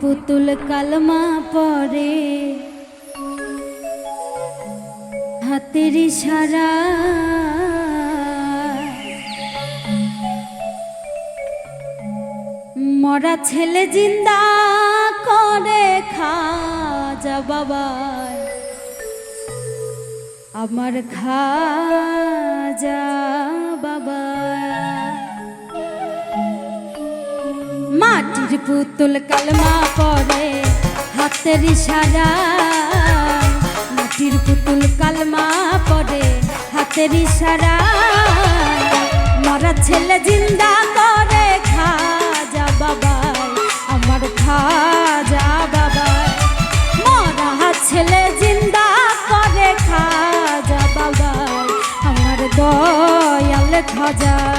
পুতুল কালমা পরে। হাতের সারা মরা ছেলে জিন্দা করে খাজা বাবা আমার খাজা মাটির পুতুল কালমা পরে হাতের ইশারা মাটির পুতুল কালমা পরে হাতের ইশারা মরা ছেলে জিন্দা করে খাজা বাবা আমার খাজা বাবাই। মরা ছেলে জিন্দা করে খাজা বাবা আমার দয়াল খাজায়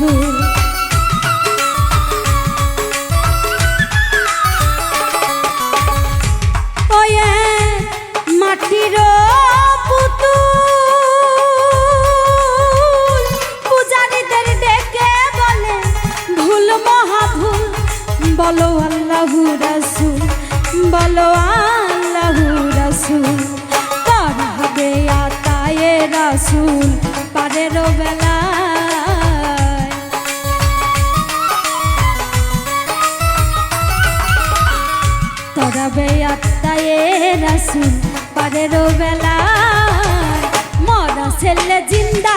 me পারের বেলা মরা ছেলে জিন্দা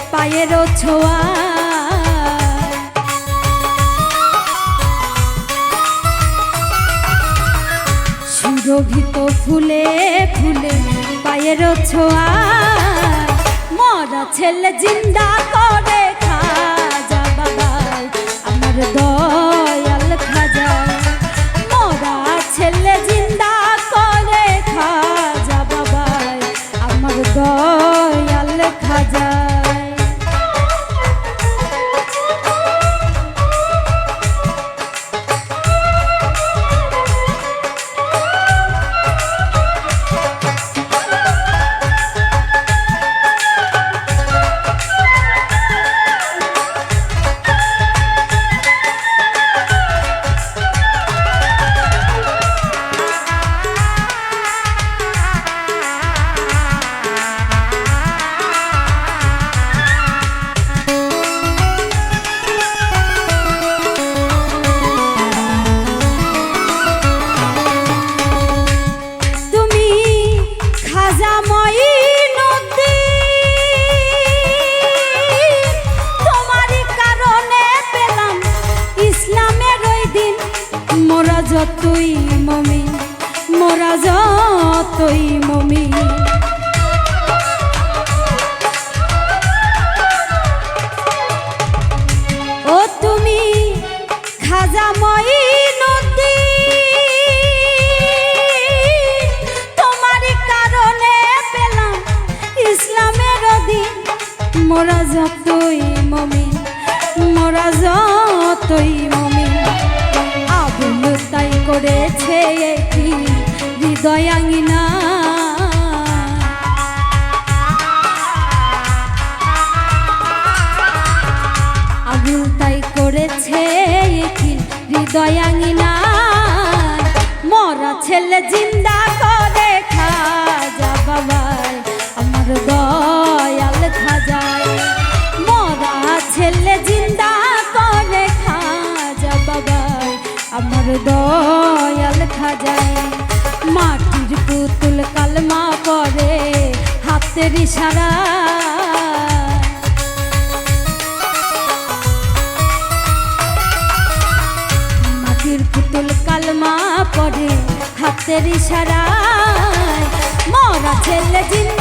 পায়ের ছোঁয়া। সুরভিত ফুলে ফুলে পায়ের ছোঁয়া। মরা ছেলে জিন্দা করে খা যা বাবা আমার দয়াল যতই মমি, মোরা যতই মমি। ও তুমি খাজাময়ী নদী তোমার কারণে পেলাম ইসলামের দিন মোরা যতই মমি, মোরা যতই মমি। তাই করেছে কি হৃদয়াঙ্গিনা। আবুল তাই করেছে কি হৃদয়াঙ্গিনা। মরা ছেলে জিন্দা করে খা যা বাবাই, আমার আমার দয়াল খাজায় মাটির পুতুল কালমা করে হাতের ইশারা। মাটির পুতুল কালমা পড়ে হাতের ইশারায়। মরা ছেলে জিন্দা